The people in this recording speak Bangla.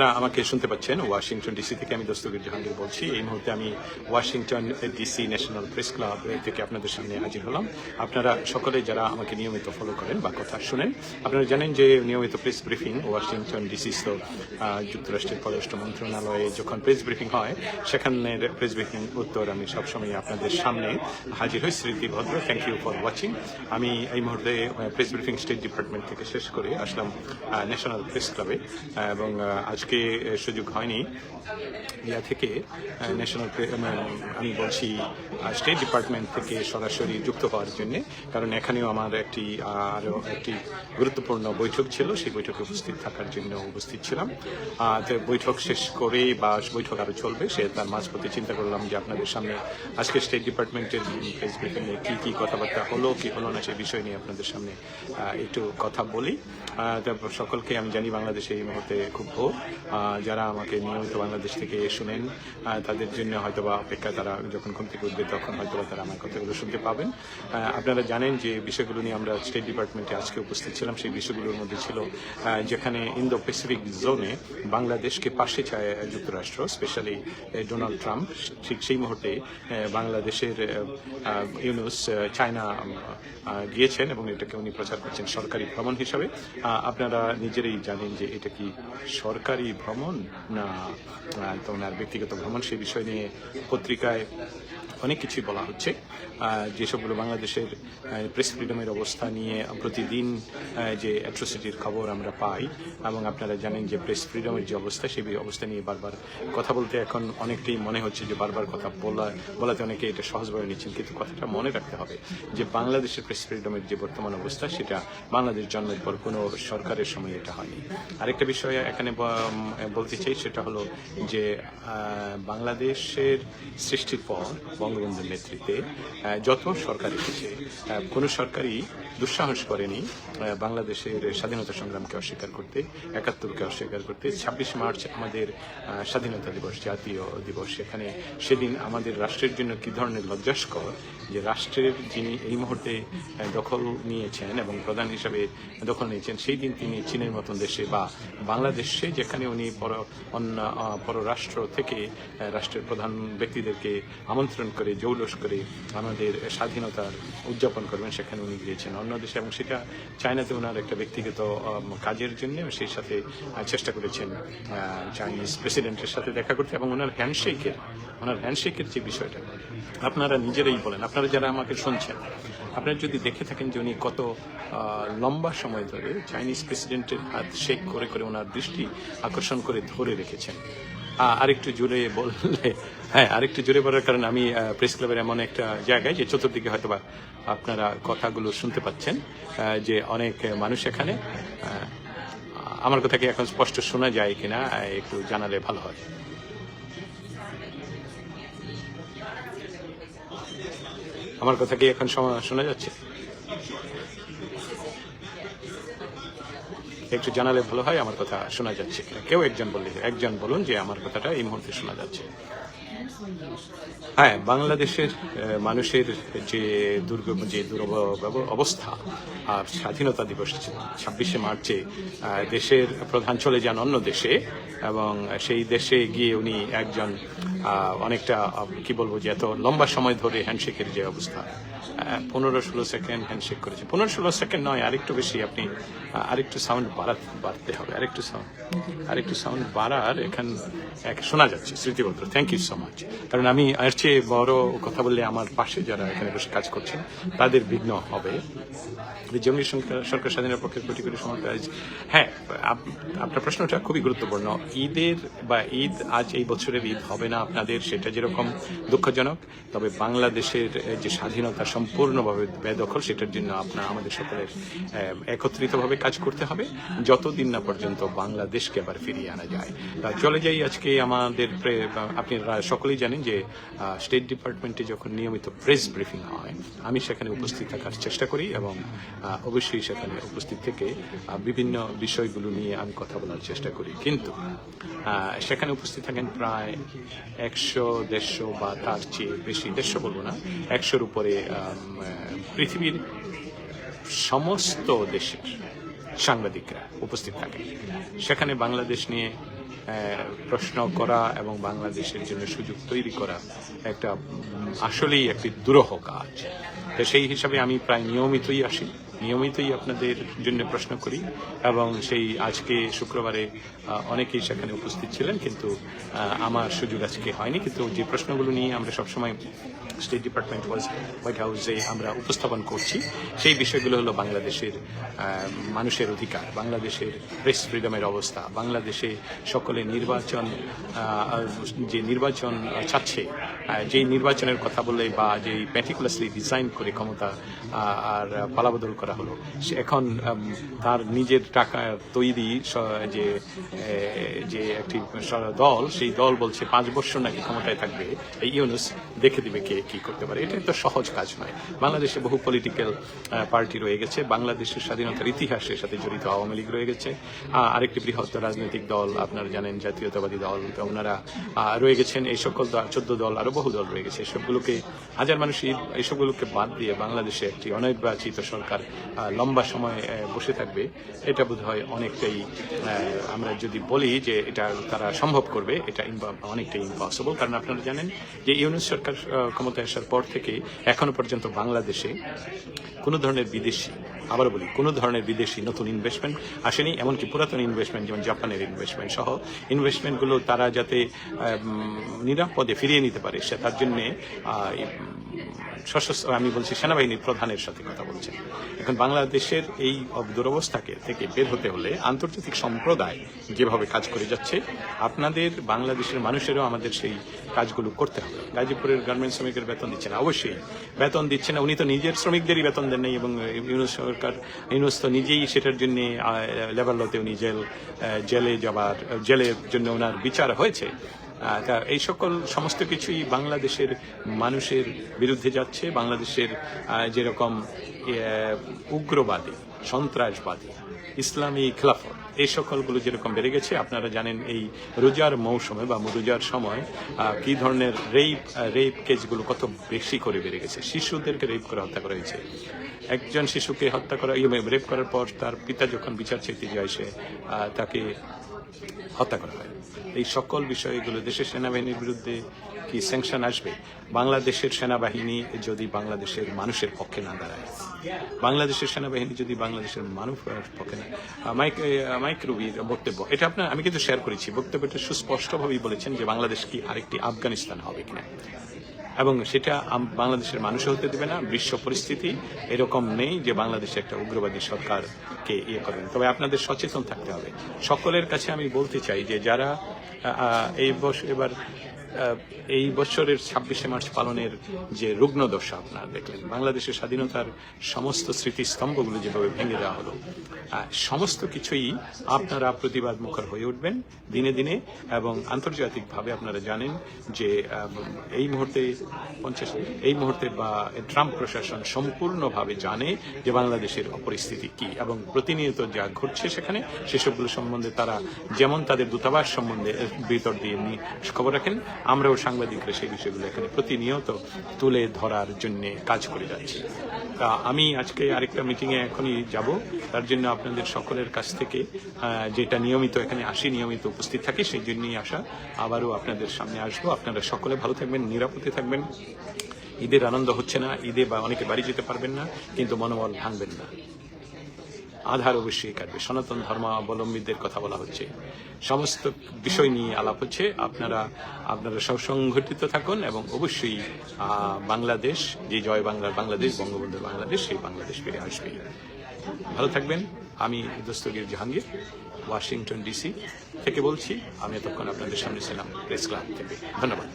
যারা আমাকে শুনতে পাচ্ছেন ওয়াশিংটন ডিসি থেকে আমি দস্তগীর জাহাঙ্গীর বলছি। এই মুহূর্তে আমি Washington DC national press club থেকে আপনাদের সামনে হাজির হলাম। আপনারা সকলে যারা আমাকে নিয়মিত ফলো করেন বা কথা শুনেন আপনারা জানেন যে নিয়মিত প্রেস ব্রিফিং ওয়াশিংটন ডিসি যুক্তরাষ্ট্রের পররাষ্ট্র মন্ত্রণালয়ে যখন প্রেস ব্রিফিং হয় সেখানের প্রেস ব্রিফিং উত্তর আমি সবসময় আপনাদের সামনে হাজির হই। স্মৃতি ভদ্র থ্যাংক ইউ ফর ওয়াচিং আমি এই মুহূর্তে প্রেস ব্রিফিং স্টেট ডিপার্টমেন্ট থেকে শেষ করে আসলাম ন্যাশনাল প্রেস ক্লাবে এবং আহ, আজকে সুযোগ হয়নি। ইয়া থেকে ন্যাশনাল আমি বলছি স্টেট ডিপার্টমেন্ট থেকে সরাসরি যুক্ত হওয়ার জন্য কারণ এখানেও আমার একটি আরও একটি গুরুত্বপূর্ণ বৈঠক ছিল। সেই বৈঠকে উপস্থিত থাকার জন্য উপস্থিত ছিলাম। তো বৈঠক শেষ করে বা বৈঠক আরও চলবে সে তার মাঝপথে চিন্তা করলাম যে আপনাদের সামনে আজকে স্টেট ডিপার্টমেন্টের প্রেস ব্রিফিংয়ে কী কী কথাবার্তা হলো কি হলো না সেই বিষয় নিয়ে আপনাদের সামনে একটু কথা বলি। সকলকে আমি জানি বাংলাদেশে এই মুহূর্তে খুব আহ, যারা আমাকে নিয়মিত বাংলাদেশ থেকে শুনেন তাদের জন্য হয়তো বা অপেক্ষা তারা যখন ঘুম থেকে উঠবে তখন হয়তো বা তারা আমার কথাগুলো শুনতে পাবেন। আপনারা জানেন যে বিষয়গুলো নিয়ে আমরা স্টেট ডিপার্টমেন্টে আজকে উপস্থিত ছিলাম। সেই বিষয়গুলোর মধ্যে ছিল যেখানে ইন্দো প্যাসিফিক জোনে বাংলাদেশকে পাশে চায় যুক্তরাষ্ট্র স্পেশালি ডোনাল্ড ট্রাম্প ঠিক সেই মুহূর্তে বাংলাদেশের ইউনুস চায়না গিয়েছেন এবং এটাকে উনি প্রচার করছেন সরকারি ভ্রমণ হিসাবে। আপনারা নিজেরাই জানেন যে এটা কি সরকারি ভ্রমণ না তোমার ব্যক্তিগত ভ্রমণ সেই বিষয় নিয়ে পত্রিকায় অনেক কিছুই বলা হচ্ছে। যেসবগুলো বাংলাদেশের প্রেস ফ্রিডমের অবস্থা নিয়ে প্রতিদিন যে অ্যাট্রোসিটির খবর আমরা পাই এবং আপনারা জানেন যে প্রেস ফ্রিডমের যে অবস্থা সেই অবস্থা নিয়ে বারবার কথা বলতে এখন অনেকটাই মনে হচ্ছে যে বারবার কথা বলা, বলাতে অনেকে এটা সহজভাবে নিচ্ছেন, কিন্তু কথাটা মনে রাখতে হবে যে বাংলাদেশের প্রেস ফ্রিডমের যে বর্তমান অবস্থা, সেটা বাংলাদেশ জন্মের পর কোনো সরকারের সময় এটা হয়নি। আরেকটা বিষয় এখানে বলতে চাই, সেটা হলো যে বাংলাদেশের সৃষ্টির পর বঙ্গবন্ধুর নেতৃত্বে যত সরকার এসেছে কোনো সরকারই দুঃসাহস করেনি বাংলাদেশের স্বাধীনতা সংগ্রামকে অস্বীকার করতে, একাত্তরকে অস্বীকার করতে। ছাব্বিশ মার্চ আমাদের স্বাধীনতা দিবস, জাতীয় দিবস। সেখানে সেদিন আমাদের রাষ্ট্রের জন্য কি ধরনের লজ্জাস্কর যে রাষ্ট্রের যিনি এই মুহূর্তে দখল নিয়েছেন এবং প্রধান হিসাবে দখল নিয়েছেন, সেই দিন তিনি চীনের মতন দেশে বা বাংলাদেশে, যেখানে উনি পর, অন্য পররাষ্ট্র থেকে রাষ্ট্রের প্রধান ব্যক্তিদেরকে আমন্ত্রণ করে, জৌলস করে আমাদের স্বাধীনতার উদযাপন করবেন সেখানে উনি গিয়েছেন। অন্য দেশে এবং সেটা চায়নাতে ওনার একটা ব্যক্তিগত কাজের জন্য সেই সাথে চেষ্টা করেছেন চাইনিজ প্রেসিডেন্টের সাথে দেখা করতে এবং ওনার হ্যান্ডশেকের ওনার হ্যান্ডশেকের যে বিষয়টা, আপনারা নিজেরাই বলেন, আপনারা যারা আমাকে শুনছেন, আপনারা যদি দেখে থাকেন যে উনি কত লম্বা সময় ধরে চাইনিজ প্রেসিডেন্টের হাত শেক করে করে ওনার দৃষ্টি আকর্ষণ করে ধরে রেখেছেন আরেকটু জোরে বললে হ্যাঁ আরেকটু জোরে বলার কারণ আমি প্রেস ক্লাবের এমন একটা জায়গায় যে চতুর্দিকে হয়তো বা আপনারা কথাগুলো শুনতে পাচ্ছেন যে অনেক মানুষ এখানে আমার কথা কি এখন স্পষ্ট শোনা যায় কিনা একটু জানালে ভালো হয়। আমার কথা কি এখন শোনা যাচ্ছে? একটু জানালে ভালো হয়, আমার কথা শোনা যাচ্ছে। কিনা কেউ একজন বললে, একজন বলুন যে আমার কথাটা এই মুহূর্তে শোনা যাচ্ছে। হ্যাঁ বাংলাদেশের মানুষের যে দুর্গম যে দুরব অবস্থা আর স্বাধীনতা দিবস ছাব্বিশে মার্চে দেশের প্রধান চলে যান অন্য দেশে এবং সেই দেশে গিয়ে উনি একজন অনেকটা কি বলব যে এত লম্বা সময় ধরে হ্যান্ডশেকের যে অবস্থা। পনেরো ষোলো সেকেন্ড হ্যান্ডশেক করেছে। পনেরো ষোলো সেকেন্ড নয়, আরেকটু বেশি আপনি আরেকটু সাউন্ড বাড়া বাড়তে হবে, আরেকটু সাউন্ড আরেকটু সাউন্ড বাড়ার এখান, এক- শোনা যাচ্ছে স্মৃতিবদ্ধ থ্যাংক ইউ সো মাচ কারণ আমি এর চেয়ে বড় কথা বললে আমার পাশে যারা এখানে বসে কাজ করছেন, তাদের বিঘ্ন হবে। জঙ্গি সরকার- সরকার স্বাধীনের পক্ষে কোটি কোটি কাজ হ্যাঁ আপ- আপনার প্রশ্নটা খুবই গুরুত্বপূর্ণ। ঈদের বা ঈদ, আজ এই বছরের ঈদ হবে না আপনাদের, সেটা যেরকম দুঃখজনক, তবে বাংলাদেশের যে স্বাধীনতা সম্পূর্ণভাবে বেদখল, সেটার জন্য আপনার আমাদের সকলের একত্রিতভাবে কাজ করতে হবে। যতদিন না পর্যন্ত বাংলাদেশকে আবার ফিরিয়ে আনা যায়। তা চলে যাই আজকে আমাদের আপনারা সকলেই জানেন যে স্টেট ডিপার্টমেন্টে যখন নিয়মিত প্রেস ব্রিফিং হয়, আমি সেখানে উপস্থিত থাকার চেষ্টা করি এবং অবশ্যই সেখানে উপস্থিত থেকে বিভিন্ন বিষয়গুলো নিয়ে আমি কথা বলার চেষ্টা করি। কিন্তু সেখানে উপস্থিত থাকেন প্রায় একশো, দেড়শো বা তার চেয়ে বেশি, দেড়শো বলব না, একশোর উপরে পৃথিবীর সমস্ত দেশের সাংবাদিকরা উপস্থিত থাকে সেখানে বাংলাদেশ নিয়ে প্রশ্ন করা এবং বাংলাদেশের জন্য সুযোগ তৈরি করা একটা আসলেই একটি দুরহ কাজ। তো সেই হিসাবে আমি প্রায় নিয়মিতই আসি। নিয়মিতই আপনাদের জন্য প্রশ্ন করি এবং সেই আজকে শুক্রবারে অনেকেই সেখানে উপস্থিত ছিলেন কিন্তু আমার সুযোগ আজকে হয়নি। কিন্তু যে প্রশ্নগুলো নিয়ে আমরা সবসময় স্টেট ডিপার্টমেন্ট ওয়াজ হোয়াইট হাউসে আমরা উপস্থাপন করছি, সেই বিষয়গুলো হলো বাংলাদেশের মানুষের অধিকার, বাংলাদেশের প্রেস ফ্রিডমের অবস্থা, বাংলাদেশে সকলে নির্বাচন যে নির্বাচন চাচ্ছে যেই নির্বাচনের কথা বলে বা যেই প্যাটিকুলাসলি ডিজাইন করে ক্ষমতা আর পালাবদল করা হলো। সে এখন তার নিজের টাকা তৈরি যে যে একটি দল, সেই দল বলছে পাঁচ বছর নাকি ক্ষমতায় থাকবে। এই ইউনুস দেখে দিবে কে কি করতে পারে। এটা তো সহজ কাজ নয়। বাংলাদেশে বহু পলিটিক্যাল পার্টি রয়ে গেছে। বাংলাদেশের স্বাধীনতার ইতিহাসের সাথে জড়িত আওয়ামী লীগ রয়ে গেছে। আরেকটি বৃহৎ রাজনৈতিক দল আপনারা জানেন, জাতীয়তাবাদী দল। ওনারা রয়ে গেছেন। এই সকল চোদ্দ দল, আরও বহু দল রয়ে গেছে। এসবগুলোকে, হাজার মানুষ এইসবগুলোকে বাদ দিয়ে বাংলাদেশে একটি অনির্বাচিত সরকার লম্বা সময় বসে থাকবে। এটা বোধ হয় অনেকটাই আমরা যদি বলি যে এটা তারা সম্ভব করবে, এটা অনেকটাই ইম্পসিবল কারণ আপনারা জানেন যে ইউনুস সরকার ক্ষমতায় আসার পর থেকে এখনও পর্যন্ত বাংলাদেশে কোনো ধরনের বিদেশি আবার বলি, কোনো ধরনের বিদেশি নতুন ইনভেস্টমেন্ট আসেনি, এমনকি পুরাতন ইনভেস্টমেন্ট যেমন জাপানের ইনভেস্টমেন্ট সহ ইনভেস্টমেন্টগুলো তারা যাতে নিরাপদে ফিরিয়ে নিতে পারে, সে তার জন্যে সশস্ত্র আমি বলছি সেনাবাহিনীর প্রধানের সাথে কথা বলছেন এখন বাংলাদেশের এই দুরবস্থাকে থেকে বের হতে হলে আন্তর্জাতিক সম্প্রদায় যেভাবে কাজ করে যাচ্ছে, আপনাদের বাংলাদেশের মানুষেরও আমাদের সেই কাজগুলো করতে হবে। গাজীপুরের গার্মেন্টস শ্রমিকের বেতন দিচ্ছে না, অবশ্যই বেতন দিচ্ছে না। উনি তো নিজের শ্রমিকদেরই বেতন দেন নাই এবং ইউনুস সরকার, ইউনুস তো নিজেই সেটার জন্য লেবার লতে উনি জেল জেলে যাবার, জেলের জন্য ওনার বিচার হয়েছে। তা এই সকল সমস্ত কিছুই বাংলাদেশের মানুষের বিরুদ্ধে যাচ্ছে, বাংলাদেশের যেরকম উগ্রবাদী, সন্ত্রাসবাদী, ইসলামী খেলাফত, এই সকলগুলো যেরকম বেড়ে গেছে, আপনারা জানেন এই রোজার মৌসুমে বা রোজার সময় কি ধরনের রেপ রেপ কেসগুলো কত বেশি করে বেড়ে গেছে। শিশুদেরকে রেপ করে হত্যা করা হয়েছে। একজন শিশুকে হত্যা করা রেপ করার পর তার পিতা যখন বিচার চেতে যায় সে তাকে হত্যা করা হয়। এই সকল বিষয়গুলো দেশের সেনাবাহিনীর বিরুদ্ধে কি স্যাংশন আসবে? বাংলাদেশের সেনাবাহিনী যদি বাংলাদেশের মানুষের পক্ষে না দাঁড়ায়। বাংলাদেশের সেনাবাহিনী যদি বাংলাদেশের মানুষের পক্ষে না মাইক মাইক রুবির বক্তব্য। এটা আপনার আমি কিন্তু শেয়ার করেছি। বক্তব্যটা সুস্পষ্টভাবেই বলেছেন যে বাংলাদেশ কি আরেকটি আফগানিস্তান হবে কিনা। এবং সেটা বাংলাদেশের মানুষ হতে দেবে না, বিশ্ব পরিস্থিতি এরকম নেই যে বাংলাদেশে একটা উগ্রবাদী সরকারকে ইয়ে করেন তবে আপনাদের সচেতন থাকতে হবে। সকলের কাছে আমি বলতে চাই যে যারা এই বছর এবার এই বছরের ছাব্বিশে মার্চ পালনের যে রুগ্ন দশা আপনারা দেখলেন, বাংলাদেশের স্বাধীনতার সমস্ত স্মৃতিস্তম্ভগুলো যেভাবে ভেঙে দেওয়া হলো সমস্ত কিছুই আপনারা প্রতিবাদ মুখর হয়ে উঠবেন দিনে দিনে এবং আন্তর্জাতিকভাবে আপনারা জানেন যে এই মুহূর্তে পঞ্চাশ, এই মুহূর্তে বা ট্রাম্প প্রশাসন সম্পূর্ণভাবে জানে যে বাংলাদেশের পরিস্থিতি কি এবং প্রতিনিয়ত যা ঘটছে সেখানে সেসবগুলো সম্বন্ধে তারা যেমন তাদের দূতাবাস সম্বন্ধে ভিতর দিয়ে খবর রাখেন আমরাও সাংবাদিকরা সেই বিষয়গুলো এখানে প্রতিনিয়ত তুলে ধরার জন্য কাজ করে যাচ্ছি। তা আমি আজকে আরেকটা মিটিংয়ে এখনই যাব। তার জন্য আপনাদের সকলের কাছ থেকে যেটা নিয়মিত এখানে আসি, নিয়মিত উপস্থিত থাকি, সেই জন্যই আসা। আবারও আপনাদের সামনে আসব। আপনারা সকলে ভালো থাকবেন, নিরাপদে থাকবেন। ঈদের আনন্দ হচ্ছে না, ঈদে বা অনেকে বাড়ি যেতে পারবেন না, কিন্তু মনোবল ভাঙবেন না। আধার অবশ্যই কাটবে। সনাতন ধর্মাবলম্বীদের কথা বলা হচ্ছে। সমস্ত বিষয় নিয়ে আলাপ হচ্ছে। আপনারা আপনারা সব সংগঠিত থাকুন এবং অবশ্যই বাংলাদেশ, যে জয় বাংলার বাংলাদেশ বঙ্গবন্ধুর বাংলাদেশ, সেই বাংলাদেশ ফিরে আসবে। ভালো থাকবেন। আমি দস্তগীর জাহাঙ্গীর, ওয়াশিংটন ডিসি থেকে বলছি, আমি এতক্ষণ আপনাদের সামনে ছিলাম প্রেস ক্লাব থেকে। ধন্যবাদ।